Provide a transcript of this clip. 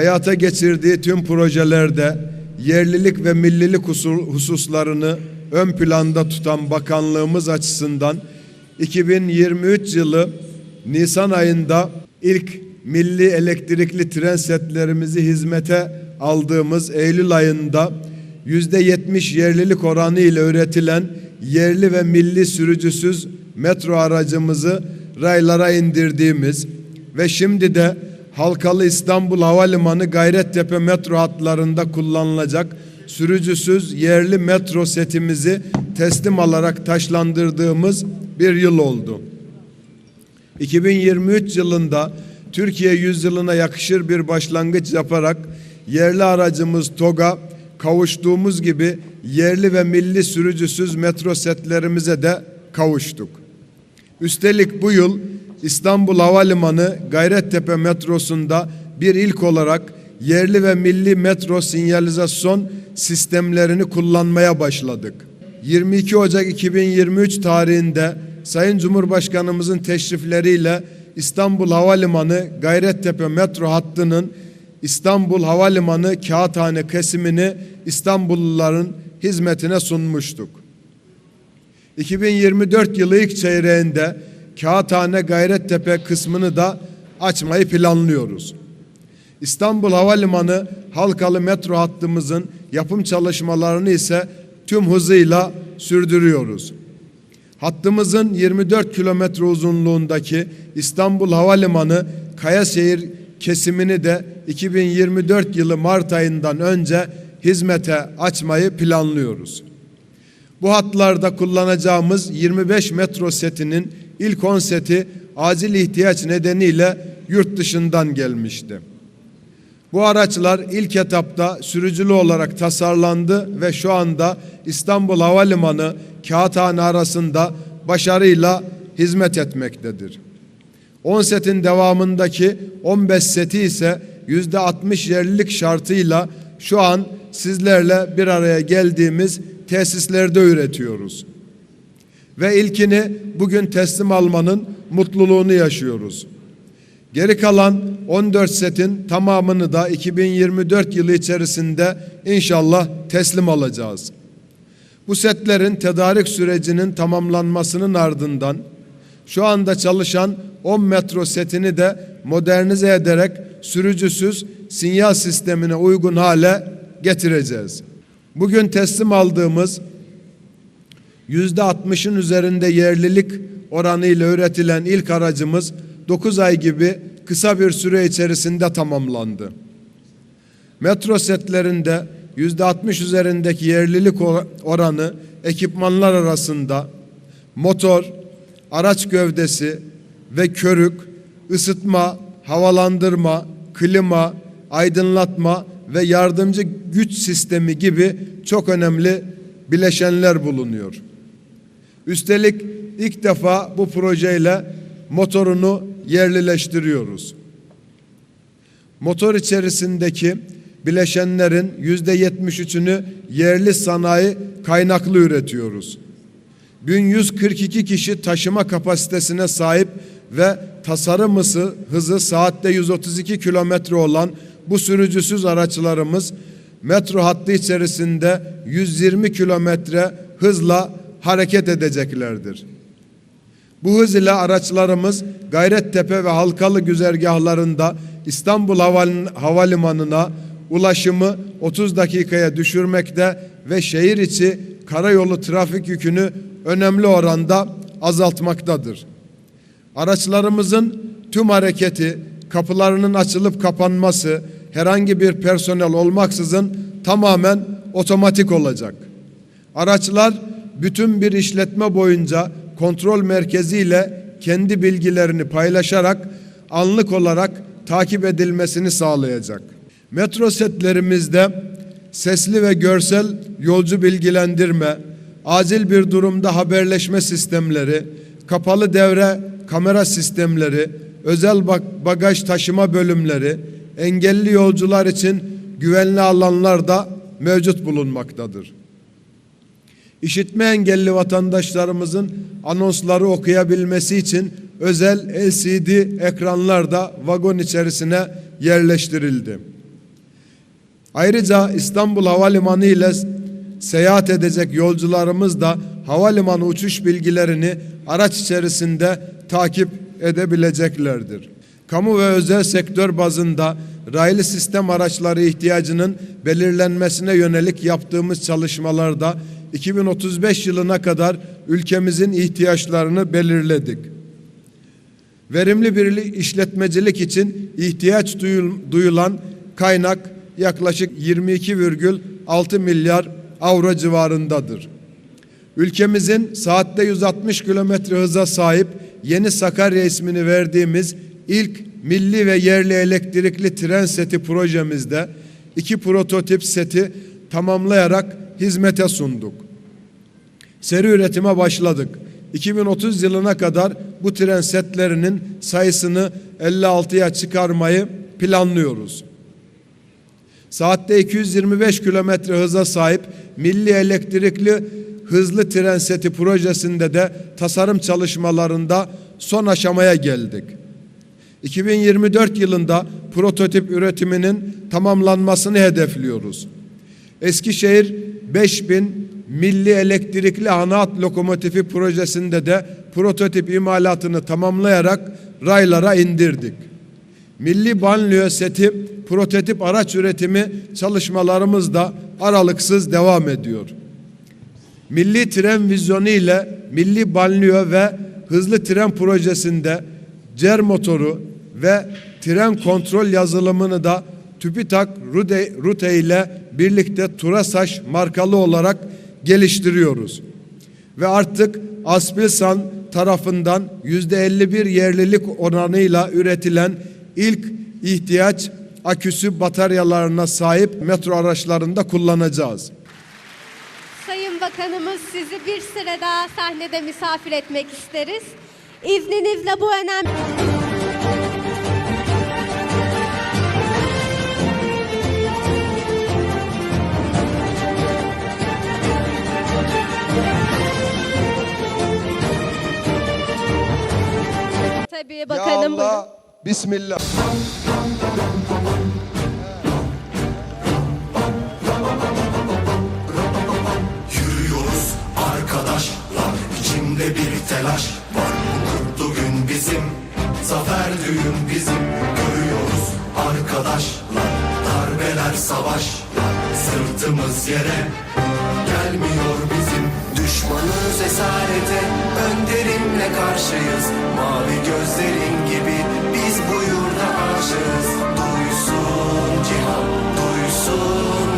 hayata geçirdiği tüm projelerde yerlilik ve millilik husu- hususlarını ön planda tutan bakanlığımız açısından 2023 yılı Nisan ayında ilk milli elektrikli tren setlerimizi hizmete aldığımız Eylül ayında %70 yerlilik oranı ile üretilen yerli ve milli sürücüsüz metro aracımızı raylara indirdiğimiz ve şimdi de Halkalı İstanbul Havalimanı Gayrettepe metro hatlarında kullanılacak sürücüsüz yerli metro setimizi teslim alarak taşlandırdığımız bir yıl oldu. 2023 yılında Türkiye yüzyılına yakışır bir başlangıç yaparak yerli aracımız TOG'a kavuştuğumuz gibi yerli ve milli sürücüsüz metro setlerimize de kavuştuk. Üstelik bu yıl İstanbul Havalimanı Gayrettepe metrosunda bir ilk olarak yerli ve milli metro sinyalizasyon sistemlerini kullanmaya başladık. 22 Ocak 2023 tarihinde Sayın Cumhurbaşkanımızın teşrifleriyle İstanbul Havalimanı Gayrettepe metro hattının İstanbul Havalimanı Kağıthane kesimini İstanbulluların hizmetine sunmuştuk. 2024 yılı ilk çeyreğinde Kağıthane Gayrettepe kısmını da açmayı planlıyoruz. İstanbul Havalimanı Halkalı metro hattımızın yapım çalışmalarını ise tüm hızıyla sürdürüyoruz. Hattımızın 24 kilometre uzunluğundaki İstanbul Havalimanı Kayaşehir kesimini de 2024 yılı Mart ayından önce hizmete açmayı planlıyoruz. Bu hatlarda kullanacağımız 25 metro setinin ilk 10 seti acil ihtiyaç nedeniyle yurt dışından gelmişti. Bu araçlar ilk etapta sürücülü olarak tasarlandı ve şu anda İstanbul Havalimanı Kağıthane arasında başarıyla hizmet etmektedir. 10 setin devamındaki 15 seti ise yüzde 60 yerlilik şartıyla şu an sizlerle bir araya geldiğimiz tesislerde üretiyoruz. Ve ilkini bugün teslim almanın mutluluğunu yaşıyoruz. Geri kalan 14 setin tamamını da 2024 yılı içerisinde inşallah teslim alacağız. Bu setlerin tedarik sürecinin tamamlanmasının ardından şu anda çalışan 10 metro setini de modernize ederek sürücüsüz sinyal sistemine uygun hale getireceğiz. Bugün teslim aldığımız yüzde 60'ın üzerinde yerlilik oranıyla üretilen ilk aracımız 9 ay gibi kısa bir süre içerisinde tamamlandı. Metro setlerinde yüzde 60 üzerindeki yerlilik oranı ekipmanlar arasında motor, araç gövdesi ve körük, ısıtma, havalandırma, klima, aydınlatma ve yardımcı güç sistemi gibi çok önemli bileşenler bulunuyor. Üstelik ilk defa bu projeyle motorunu yerlileştiriyoruz. Motor içerisindeki bileşenlerin yüzde yetmiş üçünü yerli sanayi kaynaklı üretiyoruz. 1142 kişi taşıma kapasitesine sahip ve tasarım hızı, hızı saatte 132 kilometre olan bu sürücüsüz araçlarımız metro hattı içerisinde 120 kilometre hızla hareket edeceklerdir. Bu hız ile araçlarımız Gayrettepe ve Halkalı güzergahlarında İstanbul Havalimanı'na ulaşımı 30 dakikaya düşürmekte ve şehir içi karayolu trafik yükünü önemli oranda azaltmaktadır. Araçlarımızın tüm hareketi, kapılarının açılıp kapanması herhangi bir personel olmaksızın tamamen otomatik olacak. Araçlar bütün bir işletme boyunca kontrol merkeziyle kendi bilgilerini paylaşarak anlık olarak takip edilmesini sağlayacak. Metro setlerimizde sesli ve görsel yolcu bilgilendirme, acil bir durumda haberleşme sistemleri, kapalı devre kamera sistemleri, özel bagaj taşıma bölümleri, engelli yolcular için güvenli alanlar da mevcut bulunmaktadır. İşitme engelli vatandaşlarımızın anonsları okuyabilmesi için özel LCD ekranlar da vagon içerisine yerleştirildi. Ayrıca İstanbul Havalimanı ile seyahat edecek yolcularımız da havalimanı uçuş bilgilerini araç içerisinde takip edebileceklerdir. Kamu ve özel sektör bazında raylı sistem araçları ihtiyacının belirlenmesine yönelik yaptığımız çalışmalarda 2035 yılına kadar ülkemizin ihtiyaçlarını belirledik. Verimli bir işletmecilik için ihtiyaç duyul- duyulan kaynak yaklaşık 22,6 milyar avro civarındadır. Ülkemizin saatte 160 kilometre hıza sahip yeni Sakarya ismini verdiğimiz ilk milli ve yerli elektrikli tren seti projemizde iki prototip seti tamamlayarak hizmete sunduk. Seri üretime başladık. 2030 yılına kadar bu tren setlerinin sayısını 56'ya çıkarmayı planlıyoruz. Saatte 225 kilometre hıza sahip milli elektrikli hızlı tren seti projesinde de tasarım çalışmalarında son aşamaya geldik. 2024 yılında prototip üretiminin tamamlanmasını hedefliyoruz. Eskişehir 5000 milli elektrikli hanaat lokomotifi projesinde de prototip imalatını tamamlayarak raylara indirdik. Milli banliyö seti prototip araç üretimi çalışmalarımız da aralıksız devam ediyor. Milli tren vizyonu ile milli banliyö ve hızlı tren projesinde cer motoru ve tren kontrol yazılımını da TÜBİTAK Rute, Rute ile birlikte Turasaş markalı olarak geliştiriyoruz. Ve artık Aspilsan tarafından yüzde 51 yerlilik oranıyla üretilen ilk ihtiyaç aküsü bataryalarına sahip metro araçlarında kullanacağız. Sayın Bakanımız sizi bir süre daha sahnede misafir etmek isteriz. İzninizle bu önemli... Bismillah. Yürüyoruz arkadaşlar içimde bir telaş var. Bu kutlu gün bizim Zafer düğün bizim. Görüyoruz arkadaşlar Darbeler savaşlar Sırtımız yere Gelmiyor bizim Düşmanız esarete önderimle karşıyız. Mavi gözlerin gibi biz bu yurda aşığız. Duysun cihan duysun